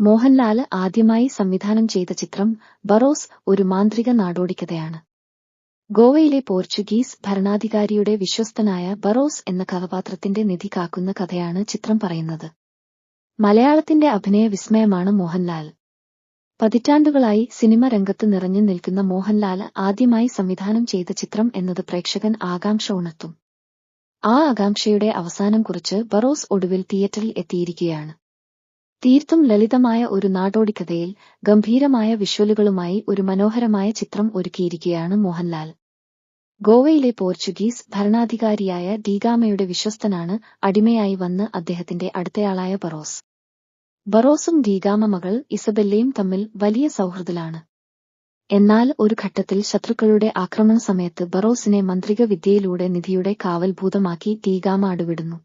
മോഹൻലാൽ ആദ്യമായി സംവിധാനം ചെയ്ത ചിത്രം ബറോസ് ഒരു മാന്ത്രിക നാടോടിക്കഥയാണ്. ഗോവയിലെ പോർച്ചുഗീസ് ഭരണാധികാരിയുടെ വിശ്വസ്തനായ ബറോസ് എന്ന കഥാപാത്രത്തിന്റെ നിധി കാക്കുന്ന കഥയാണ് ചിത്രം പറയുന്നത്. മലയാളത്തിന്റെ അഭിനയ വിസ്മയമാണ് മോഹൻലാൽ. പതിറ്റാണ്ടുകളായി സിനിമ രംഗത്ത് നിറഞ്ഞു നിൽക്കുന്ന മോഹൻലാൽ ആദ്യമായി സംവിധാനം ചെയ്ത ചിത്രം എന്നത് പ്രേക്ഷകൻ ആകാംക്ഷ ഉണർത്തും. ആ ആകാംക്ഷയുടെ അവസാനം കുറിച്ച് ബറോസ് ഒടുവിൽ തിയേറ്ററിൽ എത്തിയിരിക്കുകയാണ്. തീർത്തും ലളിതമായ ഒരു നാടോടിക്കഥയിൽ ഗംഭീരമായ വിഷ്വലുകളുമായി ഒരു മനോഹരമായ ചിത്രം ഒരുക്കിയിരിക്കുകയാണ് മോഹൻലാൽ. ഗോവയിലെ പോർച്ചുഗീസ് ഭരണാധികാരിയായ ഡീഗാമയുടെ വിശ്വസ്തനാണ് അടിമയായി വന്ന് അദ്ദേഹത്തിന്റെ അടുത്തയാളായ ബറോസ്. ബറോസും ഡീഗാമ മകൾ ഇസബെല്ലയും തമ്മിൽ വലിയ സൗഹൃദത്തിലാണ്. എന്നാൽ ഒരു ഘട്ടത്തിൽ ശത്രുക്കളുടെ ആക്രമണ സമയത്ത് ബറോസിനെ മന്ത്രിക വിദ്യയിലൂടെ നിധിയുടെ കാവൽഭൂതമാക്കി ഡീഗാമ അടുവിടുന്നു.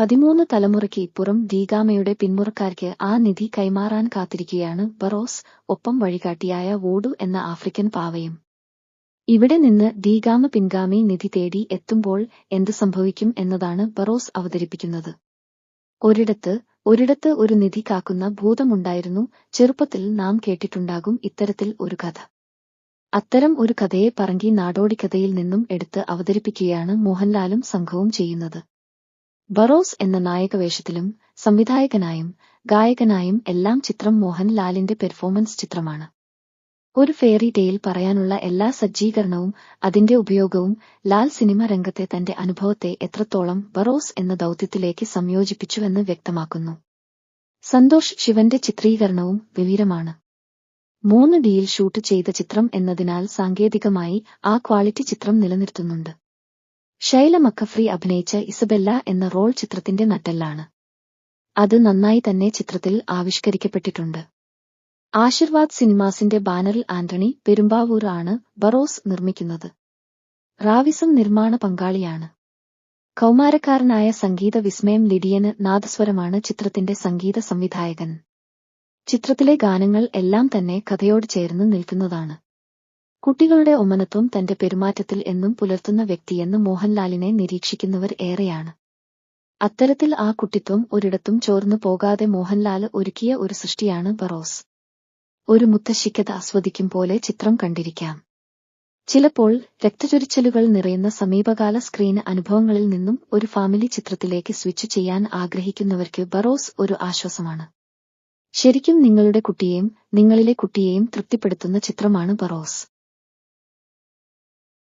പതിമൂന്ന് തലമുറയ്ക്ക് ഇപ്പുറം ദീഗാമയുടെ പിന്മുറക്കാർക്ക് ആ നിധി കൈമാറാൻ കാത്തിരിക്കുകയാണ് ബറോസ് ഒപ്പം വഴികാട്ടിയായ വോഡു എന്ന ആഫ്രിക്കൻ പാവയും. ഇവിടെ നിന്ന് ദീഗാമ പിൻഗാമി നിധി തേടി എത്തുമ്പോൾ എന്ത് സംഭവിക്കും എന്നതാണ് ബറോസ് അവതരിപ്പിക്കുന്നത്. ഒരിടത്ത് ഒരിടത്ത് ഒരു നിധി കാക്കുന്ന ഭൂതമുണ്ടായിരുന്നു ചെറുപ്പത്തിൽ നാം കേട്ടിട്ടുണ്ടാകും ഇത്തരത്തിൽ ഒരു കഥ. അത്തരം ഒരു കഥയെ പറങ്കി നാടോടിക്കഥയിൽ നിന്നും എടുത്ത് അവതരിപ്പിക്കുകയാണ് മോഹൻലാലും സംഘവും ചെയ്യുന്നത്. ബറോസ് എന്ന നായകവേഷത്തിലും സംവിധായകനായും ഗായകനായും എല്ലാം ചിത്രം മോഹൻലാലിന്റെ പെർഫോമൻസ് ചിത്രമാണ്. ഒരു ഫെയറി ടെയിൽ പറയാനുള്ള എല്ലാ സജ്ജീകരണവും അതിന്റെ ഉപയോഗവും ലാൽ സിനിമ രംഗത്തെ തന്റെ അനുഭവത്തെ എത്രത്തോളം ബറോസ് എന്ന ദൌത്യത്തിലേക്ക് സംയോജിപ്പിച്ചുവെന്ന് വ്യക്തമാക്കുന്നു. സന്തോഷ് ശിവന്റെ ചിത്രീകരണവും വിവീരമാണ്. മൂന്ന് ഡിയിൽ ഷൂട്ട് ചെയ്ത ചിത്രം എന്നതിനാൽ സാങ്കേതികമായി ആ ക്വാളിറ്റി ചിത്രം നിലനിർത്തുന്നുണ്ട്. ശൈല മക്കഫ്രി അഭിനയിച്ച ഇസബെല്ല എന്ന റോൾ ചിത്രത്തിന്റെ നട്ടെല്ലാണ്. അത് നന്നായി തന്നെ ചിത്രത്തിൽ ആവിഷ്കരിക്കപ്പെട്ടിട്ടുണ്ട്. ആശീർവാദ് സിനിമാസിന്റെ ബാനറിൽ ആന്റണി പെരുമ്പാവൂരാണ് ബറോസ് നിർമ്മിക്കുന്നത്. റാവിസം നിർമ്മാണ പങ്കാളിയാണ്. കൗമാരക്കാരനായ സംഗീത വിസ്മയം ലിഡിയന് നാദസ്വരമാണ് ചിത്രത്തിന്റെ സംഗീത സംവിധായകൻ. ചിത്രത്തിലെ ഗാനങ്ങൾ എല്ലാം തന്നെ കഥയോട് ചേർന്ന് നിൽക്കുന്നതാണ്. കുട്ടികളുടെ ഒമനത്വം തന്റെ പെരുമാറ്റത്തിൽ എന്നും പുലർത്തുന്ന വ്യക്തിയെന്ന് മോഹൻലാലിനെ നിരീക്ഷിക്കുന്നവർ ഏറെയാണ്. അത്തരത്തിൽ ആ കുട്ടിത്വം ഒരിടത്തും ചോർന്നു പോകാതെ മോഹൻലാൽ ഒരുക്കിയ ഒരു സൃഷ്ടിയാണ് ബറോസ് ഒരു മുത്തശ്ശിക്കത് ആസ്വദിക്കും പോലെ ചിത്രം കണ്ടിരിക്കാം. ചിലപ്പോൾ രക്തചൊരിച്ചലുകൾ നിറയുന്ന സമീപകാല സ്ക്രീൻ അനുഭവങ്ങളിൽ നിന്നും ഒരു ഫാമിലി ചിത്രത്തിലേക്ക് സ്വിച്ച് ചെയ്യാൻ ആഗ്രഹിക്കുന്നവർക്ക് ബറോസ് ഒരു ആശ്വാസമാണ്. ശരിക്കും നിങ്ങളുടെ കുട്ടിയെയും നിങ്ങളിലെ കുട്ടിയെയും തൃപ്തിപ്പെടുത്തുന്ന ചിത്രമാണ് ബറോസ്